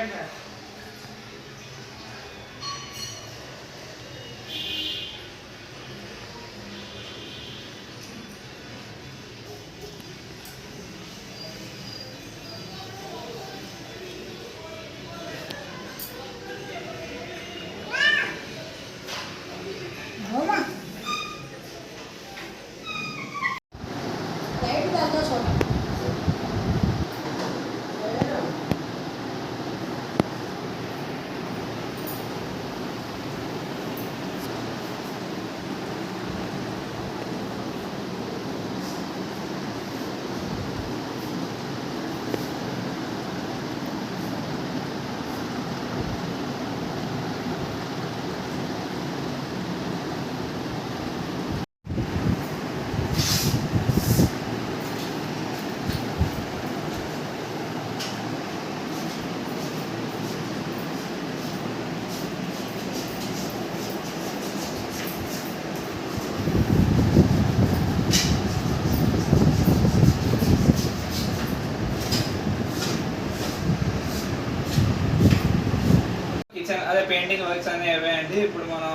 Light తగ్గ చూడ kitchen అదే పెయింటింగ్ వర్క్స్ అనేవి అవే అండి. ఇప్పుడు మనం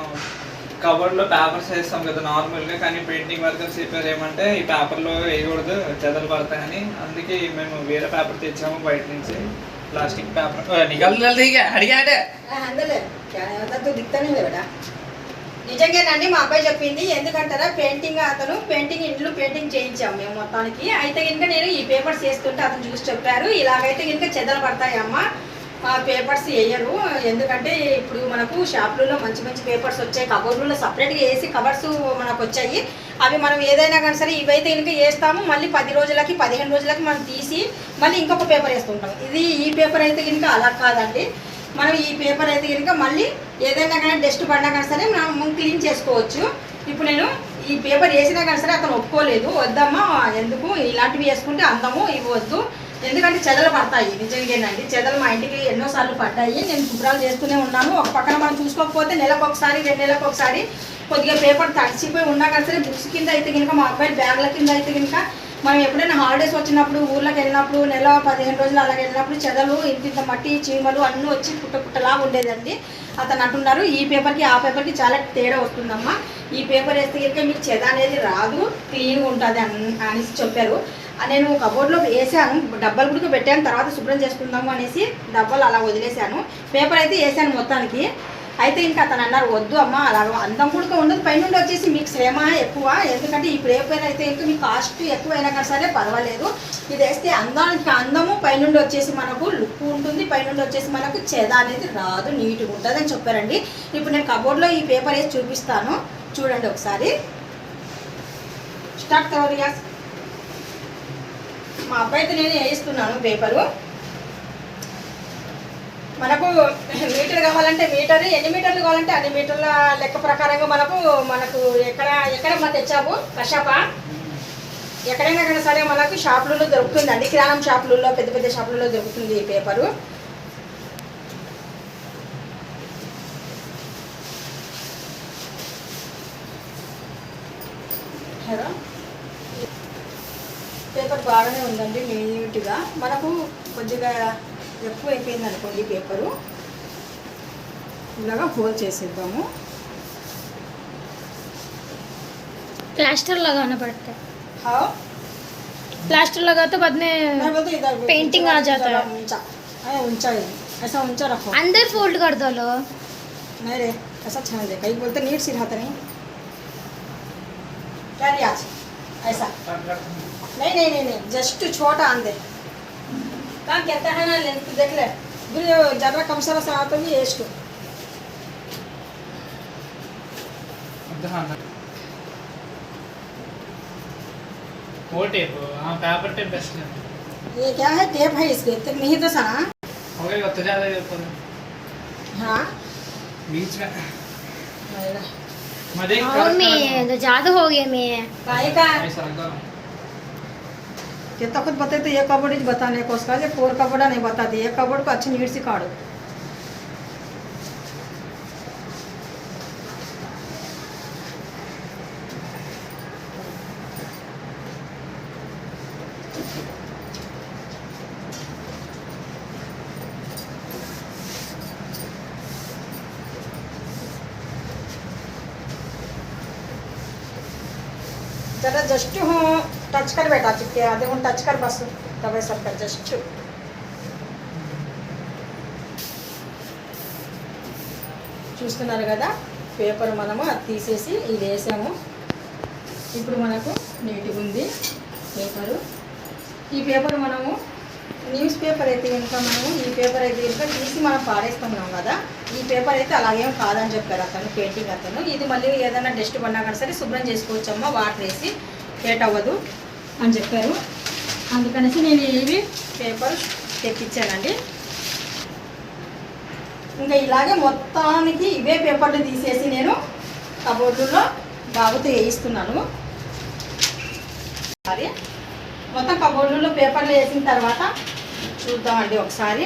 కవర్లో పేపర్స్ వేస్తాం కదా నార్మల్గా కానీ పెయింటింగ్ వర్కర్స్ చెప్పారు ఏమంటే ఈ పేపర్లో వేయకూడదు చెదలు పడతాయని. అందుకే మేము వేరే పేపర్ తెచ్చాము బయట నుంచి. Plastic paper. నిగల్ అడిగాడే అందలే నిజంగానండి మా అబ్బాయి చెప్పింది. ఎందుకంటారా పెయింటింగ్ అతను పెయింటింగ్ ఇంట్లో పెయింటింగ్ చేయించాము మేము మొత్తానికి. అయితే కనుక నేను ఈ పేపర్స్ వేస్తుంటే అతను చూసి చెప్పారు. ఇలాగైతే కనుక చెదలు పడతాయమ్మా. పేపర్స్ వేయరు. ఎందుకంటే ఇప్పుడు మనకు షాపులలో మంచి మంచి పేపర్స్ వచ్చాయి. కబోర్డులో సపరేట్గా వేసి కవర్స్ మనకు వచ్చాయి. అవి మనం ఏదైనా కానీ సరే ఇవైతే ఇంకా వేస్తాము. మళ్ళీ పది రోజులకి పదిహేను రోజులకి మనం తీసి మళ్ళీ ఇంకొక పేపర్ వేస్తుంటాం. ఇది ఈ పేపర్ అయితే కనుక అలా కాదండి. మనం ఈ పేపర్ అయితే కనుక మళ్ళీ ఏదైనా కానీ డస్ట్ పడినా కానీ సరే మనం క్లీన్ చేసుకోవచ్చు. ఇప్పుడు నేను ఈ పేపర్ వేసినా కానీ సరే అతను ఒప్పుకోలేదు. వద్దమ్మా ఎందుకు ఇలాంటివి వేసుకుంటే అందము ఇవి వద్దు ఎందుకంటే చెదలు పడతాయి. నిజంగానండి చెదలు మా ఇంటికి ఎన్నోసార్లు పడ్డాయి. నేను శుభ్రాలు చేస్తూనే ఉన్నాను. ఒక పక్కన మనం చూసుకోకపోతే నెలకు ఒకసారి రెండు నెలలకు ఒకసారి కొద్దిగా పేపర్ తడిచిపోయి ఉన్నా కానీ సరే బుక్స్ కింద అయితే కనుక మా అబ్బాయి బ్యాగ్ల కింద అయితే కనుక మనం ఎప్పుడైనా హాలిడేస్ వచ్చినప్పుడు ఊర్లోకి వెళ్ళినప్పుడు నెల పదిహేను రోజులు అలాగ వెళ్ళినప్పుడు చెదలు ఇంత ఇంత మట్టి చీమలు అన్నీ వచ్చి పుట్ట పుట్టలా ఉండేదండి. అతను అంటున్నారు ఈ పేపర్కి ఆ పేపర్కి చాలా తేడా వస్తుందమ్మా. ఈ పేపర్ వేస్తే కనుక మీకు చెద అనేది రాదు క్లీన్గా ఉంటుంది అని అనేసి చెప్పారు. నేను కబోర్డ్లో వేసాను డబ్బాలు కూడా పెట్టాను తర్వాత శుభ్రం చేసుకుందాము అనేసి డబ్బాలు అలా వదిలేశాను. పేపర్ అయితే వేసాను మొత్తానికి. అయితే ఇంకా అతను అన్నారు వద్దు అమ్మ అలా అందం కూడా ఉండదు పైనుండి వచ్చేసి మీకు శ్రమ ఎక్కువ. ఎందుకంటే ఈ పేపర్ అయితే ఇంకా మీకు కాస్ట్ ఎక్కువైనా కానీ సరే పర్వాలేదు. ఇది వేస్తే అందానికి అందము పైనుండి వచ్చేసి మనకు లుక్ ఉంటుంది పైనుండి వచ్చేసి మనకు చెద అనేది రాదు నీట్గా ఉంటుంది అని చెప్పారండి. ఇప్పుడు నేను కబోర్డ్లో ఈ పేపర్ వేసి చూపిస్తాను. చూడండి ఒకసారి. స్టార్ట్ కవర్ మా అబ్బాయితో నేను వేయిస్తున్నాను పేపరు. మనకు మీటర్ కావాలంటే మీటర్ ఎన్ని మీటర్లు కావాలంటే అన్ని మీటర్ల లెక్క ప్రకారంగా మనకు మనకు ఎక్కడ ఎక్కడ మనం తెచ్చాము? కషాప ఎక్కడైనా కానీ సరే మనకు షాపులలో దొరుకుతుందండి. కిరాణం షాపులలో పెద్ద పెద్ద షాపులలో దొరుకుతుంది ఈ పేపరు హలో పేపర్ బాగానే ఉందండి నీట్గా మనకు కొద్దిగా ఎక్కువ అయిపోయింది అనుకోండి ఈ పేపరు ఇలాగా హోల్ చేసేద్దాము प्लास्टर लगाना पड़ता है हाँ प्लास्टर लगा तो बाद में मैं बोलती हूँ इधर पेंटिंग आ जाता है। ऊंचा अरे ऊंचा है ऐसा ऊंचा रखो अंदर फोल्ड कर दो लो नहीं रे ऐसा अच्छा नहीं देखा ये बोलते नीट सिखाते नहीं क्या रियाज ऐसा। नहीं नहीं नहीं नहीं जस्ट छोटा अंदर काम कहता है ना लेंथ देख ले। फिर जरा कम सारा सा आता भी है इसको टेप हाँ पेपर टेप बेस्ट ये क्या है टेप है इसके तक नहीं तो सा हो गया तो ज़्यादा हाँ बीच में। और मैं तो ज़्यादा हो गया मैं। काहे का तो खुद बताते ये कबड़ बताने को उसका फोर कबड़ा नहीं बताती ये कबड़ को अच्छी नीट से काटो। जरा जस्ट हो टच कर बेटा चिपके आधे हूँ टच कर बस तब सर कर जस्ट చూస్తున్నారు కదా పేపర్ మనము అది తీసేసి ఇది వేసాము ఇప్పుడు మనకు నీట్గా ఉంది పేపరు ఈ పేపర్ మనము న్యూస్ పేపర్ అయితే కనుక మనము ఈ పేపర్ అయితే కనుక తీసి మనం పాడేస్తున్నాం కదా ఈ పేపర్ అయితే అలాగేం కాదని చెప్పారు అతను పెయింటింగ్ అతను. ఇది మళ్ళీ ఏదైనా డస్ట్ పడినా కానీ సరే శుభ్రం చేసుకోవచ్చమ్మా వాటర్ వేసి లేట్ అవ్వదు అని చెప్పారు. అందుకనేసి నేను ఇవి పేపర్ తెప్పించానండి. ఇంకా ఇలాగే మొత్తానికి ఇవే పేపర్లు తీసేసి నేను కబోర్డులో బాబుతో వేయిస్తున్నాను. మరి మొత్తం కబోర్డులో పేపర్లు వేసిన తర్వాత చూద్దామండి ఒకసారి.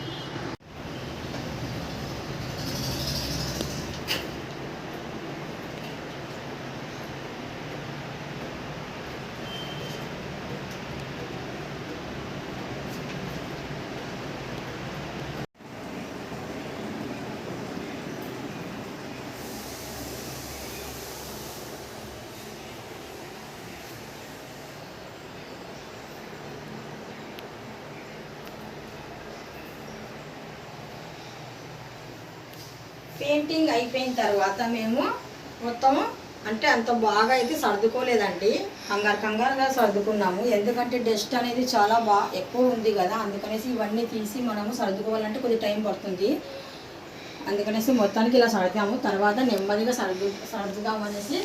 పెయింటింగ్ అయిపోయిన తర్వాత మేము మొత్తం అంటే అంత బాగా అయితే సర్దుకోలేదండి. కంగారు కంగారుగా సర్దుకున్నాము. ఎందుకంటే డస్ట్ అనేది చాలా బాగా ఎక్కువ ఉంది కదా అందుకనేసి ఇవన్నీ తీసి మనము సర్దుకోవాలంటే కొద్ది టైం పడుతుంది. అందుకనేసి మొత్తానికి ఇలా సర్దాము. తర్వాత నెమ్మదిగా సర్దు సర్దుదామనేసి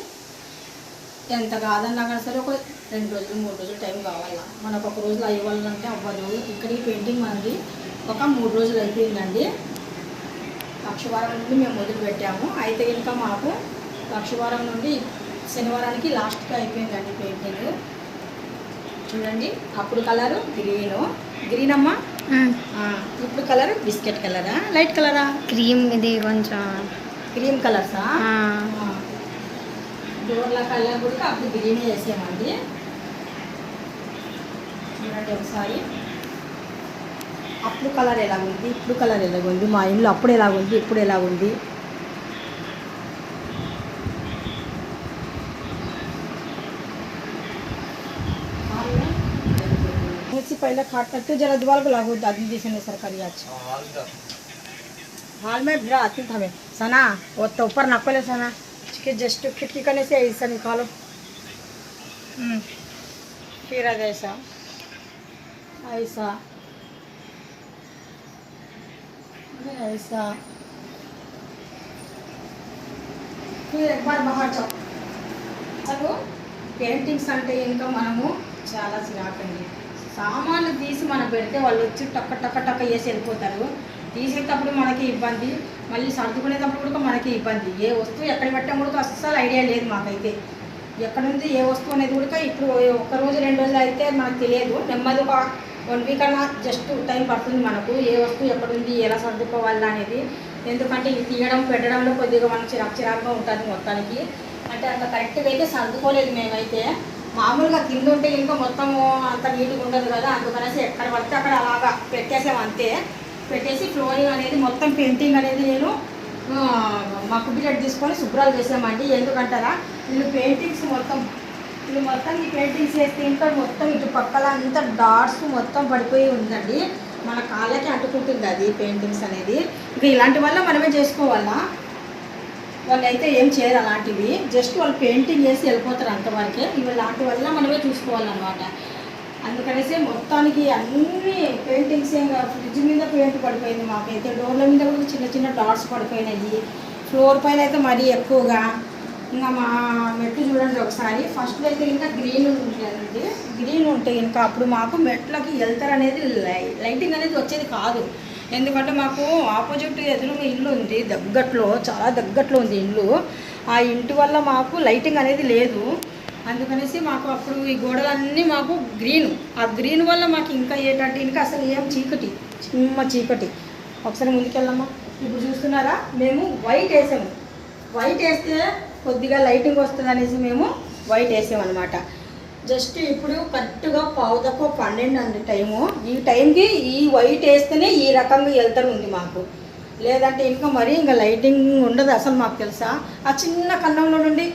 ఎంత కాదన్నా కానీ సరే ఒక రెండు రోజులు మూడు రోజులు టైం కావాలా. మనకు ఒక రోజులో అయ్యేవాళ్ళంటే అవ్వదు. ఇక్కడికి పెయింటింగ్ మనది ఒక మూడు రోజులు అయిపోయిందండి. లక్షవారం నుండి మేము మొదలు పెట్టాము. అయితే ఇంకా మాకు లక్షవారం నుండి శనివారానికి లాస్ట్గా అయిపోయిందండి పెయింటింగ్. చూడండి అప్పుడు కలరు గ్రీను. గ్రీన్ అమ్మా ఇప్పుడు కలర్ బిస్కెట్ కలరా? లైట్ కలరా? క్రీమ్ ఇది కొంచెం క్రీమ్ కలర్సా? డోర్ల కలర్ కూడా అప్పుడు గ్రీనే వేసామండి. చూడండి ఒకసారి. అప్పుడు కలర్ ఎలా ఉంది ఇప్పుడు కలర్ ఎలా ఉంది మా ఇల్లు అప్పుడు ఎలా ఉంది ఇప్పుడు ఎలా ఉంది ऐसी पहले काटना तो जरा दीवार को लागू दादी जैसे नहीं सरकारी आज हाल में भिड़ा आती था मैं सना वो तो ऊपर नकोले सना उसके जस्ट खिड़की करने से ऐसा निकालो हम्म, फिर आज ऐसा ऐसा ऐसा మీరు ఎక్బార్ బహార్ చౌక్ అసలు పెయింటింగ్స్ అంటే ఇంకా మనము చాలా చిరాకండి. సామాన్లు తీసి మనం పెడితే వాళ్ళు వచ్చి టక్క టక్క టక్క వేసి వెళ్ళిపోతారు. తీసేటప్పుడు మనకి ఇబ్బంది. మళ్ళీ సర్దుకునేటప్పుడు కూడా మనకి ఇబ్బంది. ఏ వస్తువు ఎక్కడ పెట్టడం కూడా అస్సలు ఐడియా లేదు మాకైతే. ఎక్కడుంది ఏ వస్తువు అనేది కూడా ఇప్పుడు ఒక్క రోజు రెండు రోజులు అయితే మనకు తెలియదు. నెమ్మది ఒక వన్ వీక్ అన్నా జస్ట్ టైం పడుతుంది మనకు ఏ వస్తువు ఎక్కడ ఉంది ఎలా సర్దుకోవాలి అనేది. ఎందుకంటే ఇది తీయడం పెట్టడంలో కొద్దిగా మనకు చిరాకు చిరాకుగా ఉంటుంది మొత్తానికి. అంటే అంత కరెక్ట్గా అయితే సర్దుకోలేదు మేమైతే. మామూలుగా కింద ఉంటే ఇంకా మొత్తము అంత నీట్గా ఉండదు కదా. అందుకనేసి ఎక్కడ పడితే అక్కడ అలాగా పెట్టేసాం అంతే. పెట్టేసి ఫ్లోరింగ్ అనేది మొత్తం పెయింటింగ్ అనేది నేను మా మక్కు తీసుకొని శుభ్రాలు చేసామండి ఎందుకంటారా? వీళ్ళు పెయింటింగ్స్ మొత్తం ఇప్పుడు మొత్తం ఈ పెయింటింగ్స్ వేస్తే ఇంకా మొత్తం ఇటు పక్కల అంతా డాట్స్ మొత్తం పడిపోయి ఉందండి. మన కాళ్ళకి అంటుకుంటుంది అది పెయింటింగ్స్ అనేది. ఇంకా ఇలాంటి వల్ల మనమే చేసుకోవాలా? వాళ్ళు అయితే ఏం చేయరు అలాంటివి. జస్ట్ వాళ్ళు పెయింటింగ్ వేసి వెళ్ళిపోతారు అంతవరకే. ఇవి లాంటి వల్ల మనమే చూసుకోవాలన్నమాట. అందుకనేసి మొత్తానికి అన్ని పెయింటింగ్స్ ఏం ఫ్రిడ్జ్ మీద పెయింట్ పడిపోయింది మాకైతే. డోర్ల మీద కూడా చిన్న చిన్న డాట్స్ పడిపోయినాయి. ఫ్లోర్ పైన అయితే మరీ ఎక్కువగా ఇంకా మా మెట్లు చూడండి ఒకసారి. ఫస్ట్ అయితే ఇంకా గ్రీన్ ఉంటుందండి. గ్రీన్ ఉంటే ఇంకా అప్పుడు మాకు మెట్లకి వెళ్తారు అనేది లై- లైటింగ్ అనేది వచ్చేది కాదు. ఎందుకంటే మాకు ఆపోజిట్ ఎదురుగా ఇల్లు ఉంది దగ్గట్లో చాలా దగ్గట్లో ఉంది ఇల్లు. ఆ ఇంటి వల్ల మాకు లైటింగ్ అనేది లేదు. అందుకనేసి మాకు అప్పుడు ఈ గోడలన్నీ మాకు గ్రీన్ ఆ గ్రీన్ వల్ల మాకు ఇంకా ఏంటంటే ఇంకా అసలు ఏం చీకటి చిమ్మ చీకటి. ఒకసారి ముందుకెళ్ళమ్మా. ఇప్పుడు చూస్తున్నారా? మేము వైట్ వేసాము. వైట్ వేస్తే కొద్దిగా లైటింగ్ వస్తుంది అనేసి మేము వైట్ వేసామన్నమాట. జస్ట్ ఇప్పుడు కరెక్ట్గా పావు తక్కువ పన్నెండు అండి టైము. ఈ టైంకి ఈ వైట్ వేస్తేనే ఈ రకంగా వెళ్తారు ఉంది మాకు. లేదంటే ఇంకా మరీ ఇంకా లైటింగ్ ఉండదు అసలు మాకు తెలుసా? ఆ చిన్న కన్నంలో నుండి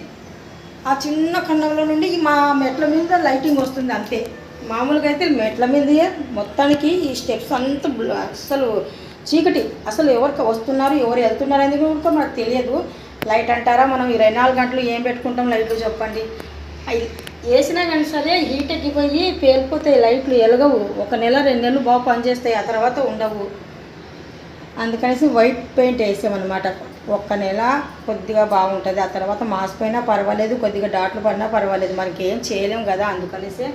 ఆ చిన్న కన్నంలో నుండి మా మెట్ల మీద లైటింగ్ వస్తుంది అంతే. మామూలుగా అయితే మెట్ల మీద మొత్తానికి ఈ స్టెప్స్ అంతా బ్ల- అసలు చీకటి. అసలు ఎవరికి వస్తున్నారు ఎవరు వెళ్తున్నారు అనేది కూడా మనకు తెలియదు. లైట్ అంటారా? మనం ఇరవై నాలుగు గంటలు ఏం పెట్టుకుంటాం? లైట్లు చెప్పండి. వేసినా కానీ సరే హీట్ ఎక్కిపోయి పేలిపోతాయి లైట్లు ఎలగవు ఒక నెల రెండు నెలలు బాగా పనిచేస్తాయి ఆ తర్వాత ఉండవు. అందుకనేసి వైట్ పెయింట్ వేసామన్నమాట. ఒక్క నెల కొద్దిగా బాగుంటుంది. ఆ తర్వాత మాసిపోయినా పర్వాలేదు కొద్దిగా డాట్లు పడినా పర్వాలేదు. మనకి ఏం చేయలేము కదా అందుకనేసి